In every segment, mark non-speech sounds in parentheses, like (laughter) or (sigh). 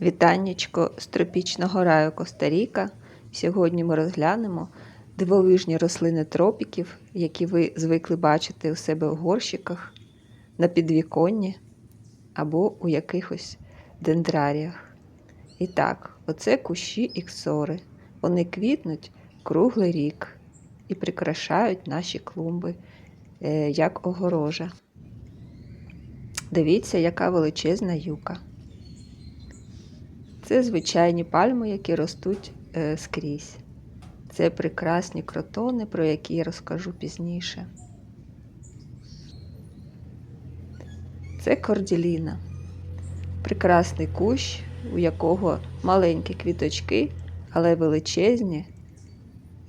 Вітаннячко з тропічного раю Коста-Ріка. Сьогодні ми розглянемо дивовижні рослини тропіків, які ви звикли бачити у себе в горщиках, на підвіконні або у якихось дендраріях. І так, оце кущі іксори. Вони квітнуть круглий рік і прикрашають наші клумби е, як огорожа. Дивіться, яка величезна юка. Це звичайні пальми, які ростуть е, скрізь. Це прекрасні кротони, про які я розкажу пізніше. Це корділіна. Прекрасний кущ, у якого маленькі квіточки, але величезні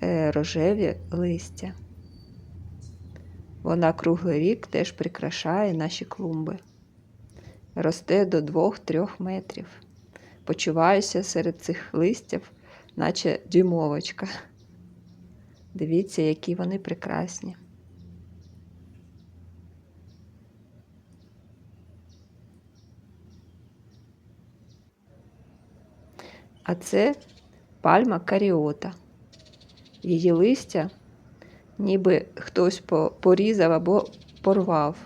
е, рожеві листя. Вона круглий рік теж прикрашає наші клумби. Росте до 2-3 метрів. Почуваюся серед цих листів, наче дюймовочка. Дивіться, які вони прекрасні. А це пальма каріота. Її листя ніби хтось порізав або порвав.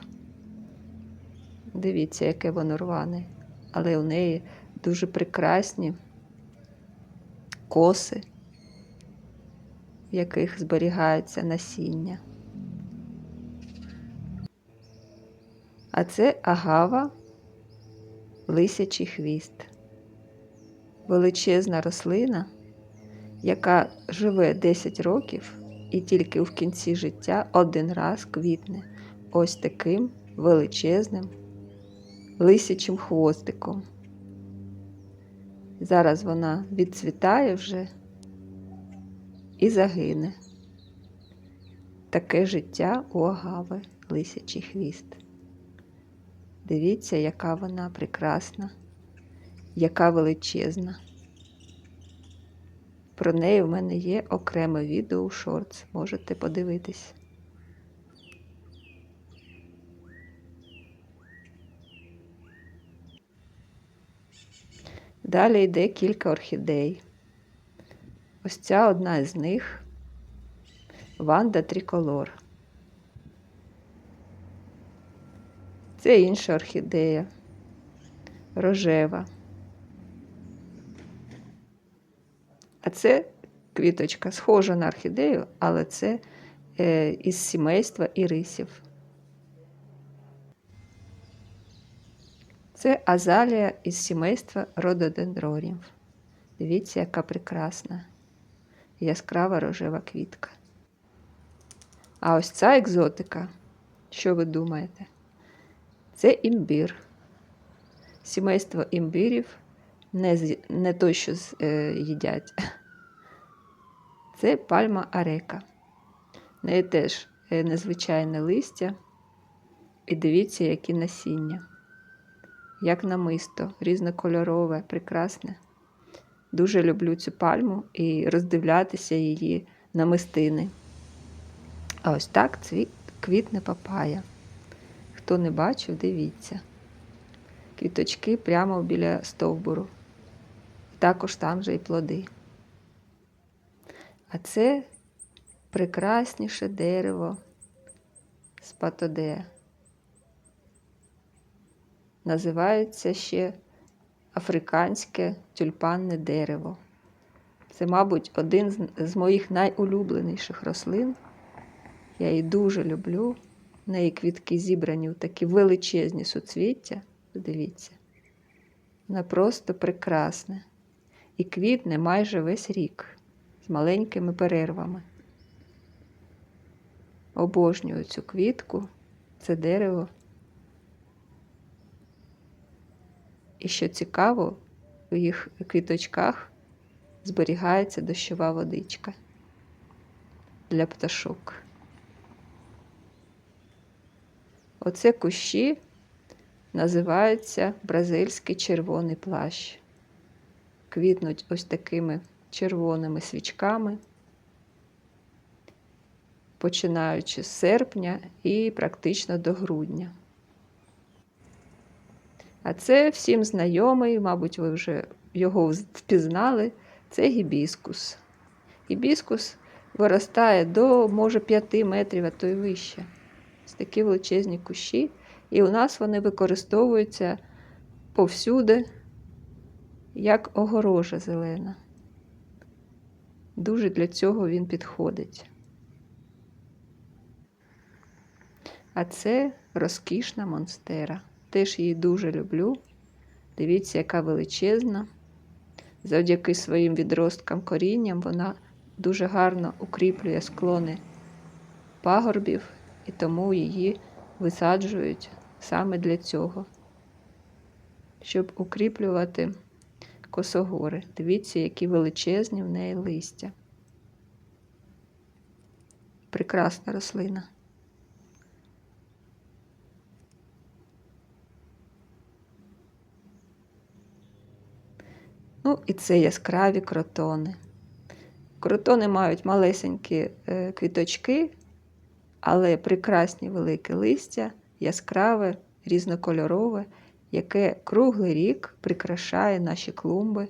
Дивіться, яке воно рване. Але у неї дуже прекрасні коси, в яких зберігається насіння. А це агава лисячий хвіст. Величезна рослина, яка живе 10 років і тільки в кінці життя один раз квітне ось таким величезним лисячим хвостиком. Зараз вона відцвітає вже і загине. Таке життя у агави лисячий хвіст. Дивіться, яка вона прекрасна, яка величезна. Про неї в мене є окреме відео у шортс, можете подивитись. Далі йде кілька орхідей. Ось ця одна з них Ванда Триколор. Це інша орхідея, рожева. А це квіточка схожа на орхідею, але це е, із сімейства ірисів. Це азалія із сімейства рододендрорів. Дивіться, яка прекрасна, яскрава рожева квітка. А ось ця екзотика, що ви думаєте? Це імбір. Сімейство імбирів не не той, що е, їдять. (laughs) Це пальма арека. В неї теж е, незвичайне листя. І дивіться, які насіння як намисто, різнокольорове, прекрасне. Дуже люблю цю пальму і роздивлятися її намистини. А ось так квітне папая. Хто не бачив, дивіться. Квіточки прямо біля стовбуру. Також там же і плоди. А це прекрасніше дерево спатодея називається ще африканське тюльпанне дерево. Це, мабуть, один з моїх найулюбленіших рослин. Я її дуже люблю. В неї квітки зібрані в такі величезні суцвіття. Дивіться, вона просто прекрасна. І квітне майже весь рік з маленькими перервами. Обожнюю цю квітку, це дерево. І що цікаво, у їх квіточках зберігається дощова водичка для пташок. Оце кущі називаються бразильський червоний плащ. Квітнуть ось такими червоними свічками, починаючи з серпня і практично до грудня. А це всім знайомий, мабуть, ви вже його впізнали. Це гібіскус. Гібіскус виростає до, може, 5 метрів, а то й вище. Ось такі величезні кущі. І у нас вони використовуються повсюди, як огорожа зелена. Дуже для цього він підходить. А це розкішна монстера. Теж її дуже люблю. Дивіться, яка величезна. Завдяки своїм відросткам корінням вона дуже гарно укріплює склони пагорбів, і тому її висаджують саме для цього, щоб укріплювати косогори. Дивіться, які величезні в неї листя. Прекрасна рослина. Ну, і це яскраві кротони. Кротони мають малесенькі е, квіточки, але прекрасні велике листя, яскраве, різнокольорове, яке круглий рік прикрашає наші клумби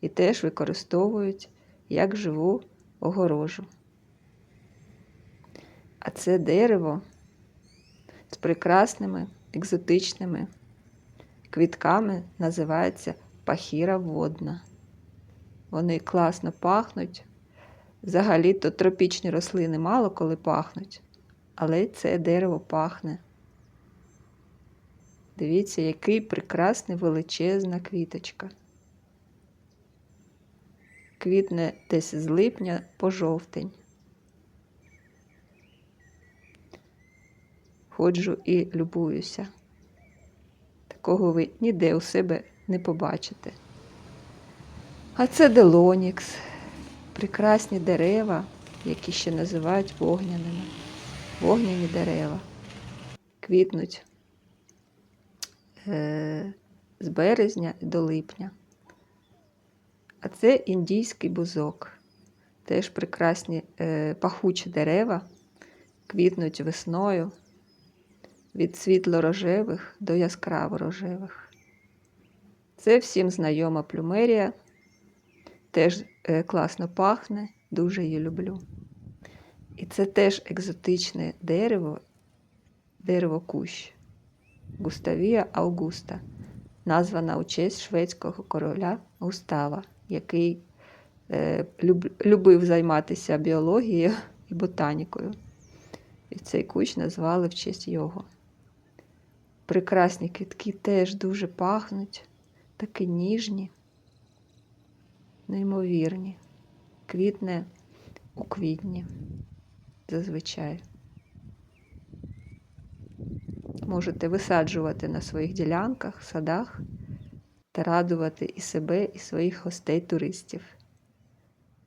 і теж використовують як живу огорожу. А це дерево з прекрасними екзотичними квітками називається пахіра водна. Вони класно пахнуть. Взагалі-то тропічні рослини мало коли пахнуть, але це дерево пахне. Дивіться, який прекрасний величезна квіточка. Квітне десь з липня по жовтень. Ходжу і любуюся. Такого ви ніде у себе не побачите. А це делонікс, прекрасні дерева, які ще називають вогняними. Вогняні дерева. Квітнуть е- з березня до липня. А це індійський бузок. Теж прекрасні е- пахучі дерева, квітнуть весною від світло-рожевих до яскраво-рожевих. Це всім знайома плюмерія. Теж е, класно пахне, дуже її люблю. І це теж екзотичне дерево, дерево кущ Густавія Аугуста, названа у честь шведського короля Густава, який е, люб, любив займатися біологією і ботанікою. І цей кущ назвали в честь його. Прекрасні квітки теж дуже пахнуть такі ніжні, неймовірні, квітне у квітні зазвичай. Можете висаджувати на своїх ділянках, садах та радувати і себе, і своїх гостей-туристів.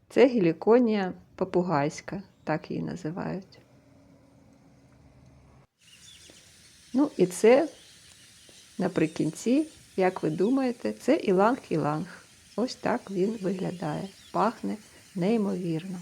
Це гіліконія попугайська, так її називають. Ну і це наприкінці як ви думаєте, це іланг-іланг. Ось так він виглядає. Пахне неймовірно.